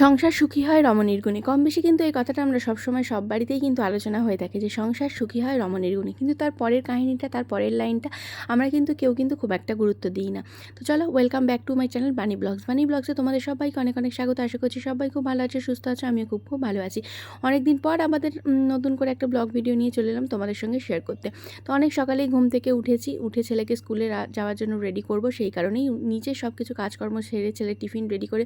সংসার সুখী হয় রমণীর গুণে। কম বেশি কিন্তু এই কথাটা আমরা সবসময় সব বাড়িতেই কিন্তু আলোচনা হয়ে থাকে যে সংসার সুখী হয় রমণীর গুণে। কিন্তু তার পরের কাহিনীটা, তার পরের লাইনটা আমরা কিন্তু কেউ কিন্তু খুব একটা গুরুত্ব দিই না। তো চলো welcome back to my channel Bunny Blogs Bunny ব্লগসে তোমাদের সবাইকে অনেক অনেক স্বাগত। আশা করছি সবাই খুব ভালো আছে, সুস্থ আছে, আমিও খুব খুব ভালো আছি। অনেক দিন পর আমাদের নতুন করে একটা ব্লগ ভিডিও নিয়ে চলে এলাম তোমাদের সঙ্গে শেয়ার করতে। তো অনেক সকালেই ঘুম থেকে উঠেছি, উঠে ছেলেকে স্কুলে যাওয়ার জন্য রেডি করব। সেই কারণেই নিচে সব কিছু কাজকর্ম সেরে ছেলে টিফিন রেডি করে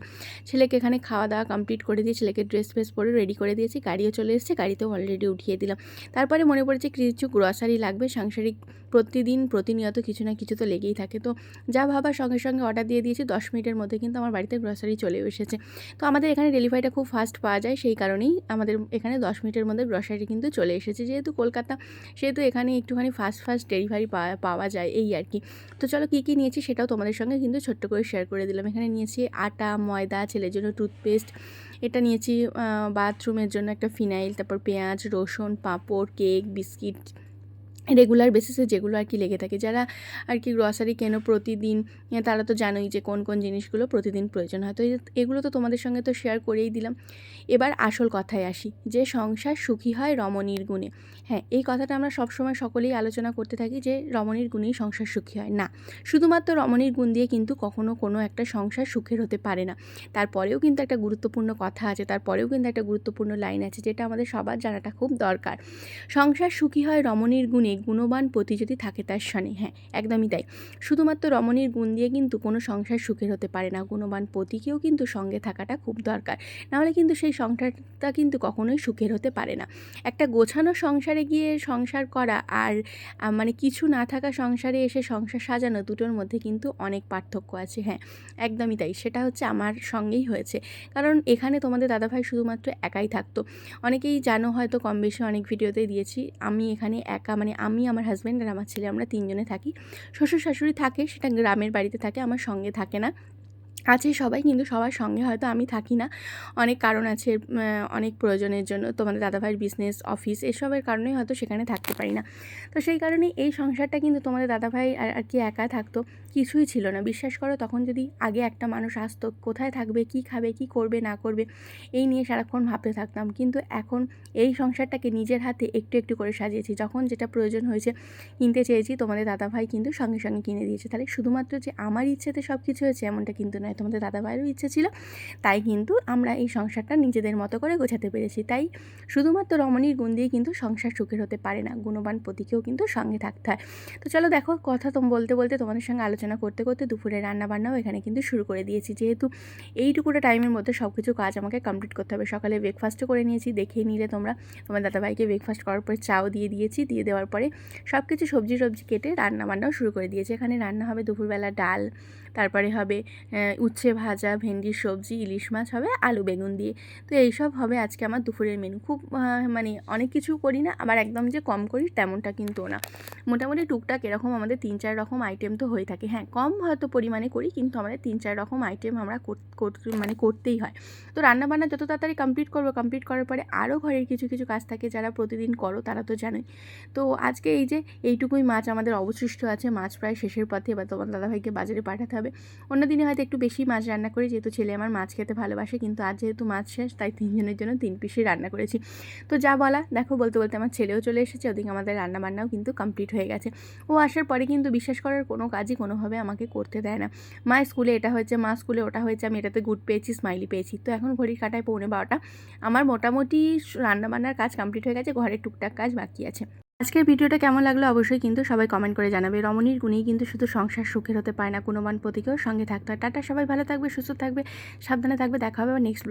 ছেলেকে এখানে খাওয়া দাওয়া কমপ্লিট করে দিয়ে ছেলেকে ড্রেস ফ্রেস পরে রেডি করে দিয়েছি, গাড়িও চলে এসেছে, গাড়িতেও অলরেডি উঠিয়ে দিলাম। তারপরে মনে পড়েছে কিছু গ্রসারি লাগবে, সাংসারিক প্রতিদিন, প্রতিনিয়ত কিছু না কিছু তো লেগেই থাকে। তো যা ভাবার সঙ্গে সঙ্গে অর্ডার দিয়ে দিয়েছি, দশ মিনিটের মধ্যে কিন্তু আমার বাড়িতে গ্রসারি চলে এসেছে। তো আমাদের এখানে ডেলিভারিটা খুব ফাস্ট পাওয়া যায়, সেই কারণেই আমাদের এখানে দশ মিনিটের মধ্যে গ্রসারি কিন্তু চলে এসেছে। যেহেতু কলকাতা, সেহেতু এখানে একটুখানি ফাস্ট ফাস্ট ডেলিভারি পাওয়া যায় এই আর কি। তো চলো কী কী নিয়েছি সেটাও তোমাদের সঙ্গে কিন্তু ছোট্ট করে শেয়ার করে দিলাম। এখানে নিয়েছি আটা, ময়দা, ছেলের জন্য টুথপেস্ট এটা নিয়েছি বাথরুমের জন্য একটা ফিনাইল তারপর পেঁয়াজ রসুন পাঁপড় কেক বিস্কিট রেগুলার বেসিসে যেগুলো আর কি লেগে থাকে। যারা আর কি গ্রসারি কেনো প্রতিদিন তারা তো জানোই যে কোন কোন জিনিসগুলো প্রতিদিন প্রয়োজন হয়। তো এগুলো তো তোমাদের সঙ্গে তো শেয়ার করেই দিলাম। এবার আসল কথায় আসি, যে সংসার সুখী হয় রমণীর গুণে। হ্যাঁ এই কথাটা আমরা সবসময় সকলেই আলোচনা করতে থাকি যে রমণীর গুণেই সংসার সুখী হয়। না, শুধুমাত্র রমণীর গুণ দিয়ে কিন্তু কখনো কোনো একটা সংসার সুখের হতে পারে না। তারপরেও কিন্তু একটা গুরুত্বপূর্ণ কথা আছে, তারপরেও কিন্তু একটা গুরুত্বপূর্ণ লাইন আছে, যেটা আমাদের সবার জানাটা খুব দরকার। সংসার সুখী হয় রমণীর গুণে গুণবান পতি যদি থাকে তার সনে। হ্যাঁ একদমই তাই। শুধুমাত্র রমণীর গুণ দিয়ে কিন্তু কোনো সংসার সুখের হতে পারে না। গুণবান পতিকেও কিন্তু সঙ্গে থাকাটা খুব দরকার। নাহলে কিন্তু সেই সংসারটা কিন্তু কখনোই সুখের হতে পারে না। একটা গোছানো সংসারে গিয়ে সংসার করা আর মানে কিছু না থাকা সংসারে এসে সংসার সাজানো দুটোর মধ্যে কিন্তু অনেক পার্থক্য আছে। হ্যাঁ একদমই তাই। সেটা হচ্ছে আমার সঙ্গেই হয়েছে। কারণ এখানে তোমাদের দাদাভাই শুধুমাত্র একাই থাকতো। অনেকেই জানো হয়তো কম বেশি অনেক ভিডিওতে দিয়েছি। আমি এখানে একা মানে আমি, আমার হাজব্যান্ড আর আমার ছেলে আমরা তিনজনে থাকি। শ্বশুর শাশুড়ি থাকে, সেটা গ্রামের বাড়িতে থাকে, আমার সঙ্গে থাকে না। আছে সবাই, কিন্তু সবার সঙ্গে হয়তো আমি থাকি না। অনেক কারণ আছে অনেক প্রয়োজনের জন্য। তোমাদের দাদাভাইয়ের বিজনেস অফিস এসবের কারণেই হয়তো সেখানে থাকতে পারি না। তো সেই কারণে এই সংসারটা কিন্তু তোমাদের দাদাভাই আর আর কি একা থাকতো, কিছুই ছিল না। বিশ্বাস করো, তখন যদি আগে একটা মানুষ আসতো, কোথায় থাকবে, কি খাবে, কি করবে, না করবে, এই নিয়ে সারাক্ষণ ভাবতে থাকতাম। কিন্তু এখন এই সংসারটাকে নিজের হাতে একটু একটু করে সাজিয়েছি। যখন যেটা প্রয়োজন হয়েছে, কিনতে চেয়েছি, তোমাদের দাদাভাই কিন্তু সঙ্গে সঙ্গে কিনে দিয়েছে। তাহলে শুধুমাত্র যে আমার ইচ্ছেতে সব কিছু হয়েছে, এমনটা কিন্তু নয় তোমাদের দাদাভাইয়েরও ইচ্ছে ছিল। তাই কিন্তু আমরা এই সংসারটা নিজেদের মতো করে গোছাতে পেরেছি। তাই শুধুমাত্র রমণীর গুণ দিয়ে কিন্তু সংসার সুখের হতে পারে না, গুণবান পতিকেও কিন্তু সঙ্গে থাকতে হয়। তো চলো দেখো, কথা তো বলতে বলতে তোমাদের সঙ্গে আলোচনা করতে করতে দুপুরে রান্না বান্নাও এখানে কিন্তু শুরু করে দিয়েছি। যেহেতু এইটুকুটা টাইমের মধ্যে সব কিছু কাজ আমাকে কমপ্লিট করতে হবে। সকালে ব্রেকফাস্টও করে নিয়েছি, দেখে নিলে তোমরা তোমার দাদাভাইকে ব্রেকফাস্ট করার পরে চাও দিয়ে দিয়েছি। দিয়ে দেওয়ার পরে সব কিছু সবজি সবজি কেটে রান্না বান্নাও শুরু করে দিয়েছি। এখানে রান্না হবে দুপুরবেলা ডাল তারপরে হবে উচ্ছে ভাজা, ভেন্ডির সবজি, ইলিশ মাছ, হবে আলু বেগুন দিয়ে। তো এইসব হবে আজকে আমার দুপুরের মেনু খুব মানে অনেক কিছু করি না, আবার একদম যে কম করি তেমনটা কিন্তু না। মোটামুটি টুকটাক এরকম আমাদের তিন, চার রকম আইটেম তো হয়ে থাকে। হ্যাঁ কম হয়তো পরিমাণে করি, কিন্তু আমাদের তিন, চার রকম আইটেম আমরা মানে করতেই হয়। তো রান্নাবান্না যত তাড়াতাড়ি কমপ্লিট করব কমপ্লিট করার পরে আরও ঘরের কিছু কিছু কাজ থাকে যারা প্রতিদিন করো, তারা তো জানোই। তো আজকে এই যে এইটুকুই মাছ আমাদের অবশিষ্ট আছে, মাছ প্রায় শেষের পথে এবার তোমার দাদাভাইকে বাজারে পাঠাতে হবে। অন্য দিনে হয়তো একটু বেশি মাছ রান্না করি, যেহেতু ছেলে আমার মাছ খেতে ভালোবাসে, কিন্তু আজ যেহেতু মাছ শেষ, তাই তিনজনের জন্য তিন পিসই রান্না করেছি। তো যা বলা, দেখো বলতে বলতে আমার ছেলেও চলে এসেছে, ওদিকে আমাদের রান্না বান্নাও কিন্তু কমপ্লিট হয়ে গেছে। ও আসার পরে কিন্তু বিশ্বাস করার কোনো কাজই কোনোভাবে আমাকে করতে দেয় না। মা স্কুলে এটা হয়েছে, মা স্কুলে ওটা হয়েছে, আমি এটাতে গুড পেয়েছি স্মাইলি পেয়েছি। তো এখন ঘড়ির কাটায় পৌনে বারোটা। আমার মোটামুটি রান্নাবান্নার কাজ কমপ্লিট হয়ে গেছে, ঘরের টুকটাক কাজ বাকি আছে। আজকের ভিডিওটা কেমন লাগল অবশ্যই কিন্তু সবাই কমেন্ট করে জানাবে। রমণীর গুণেই কিন্তু শুধু সংসার সুখের হতে পারে না গুণমান প্রতীকেও সঙ্গে থাকতে হয়। টাটা, সবাই ভালো থাকবে, সুস্থ থাকবে, সাবধানে থাকবে, দেখা হবে নেক্সট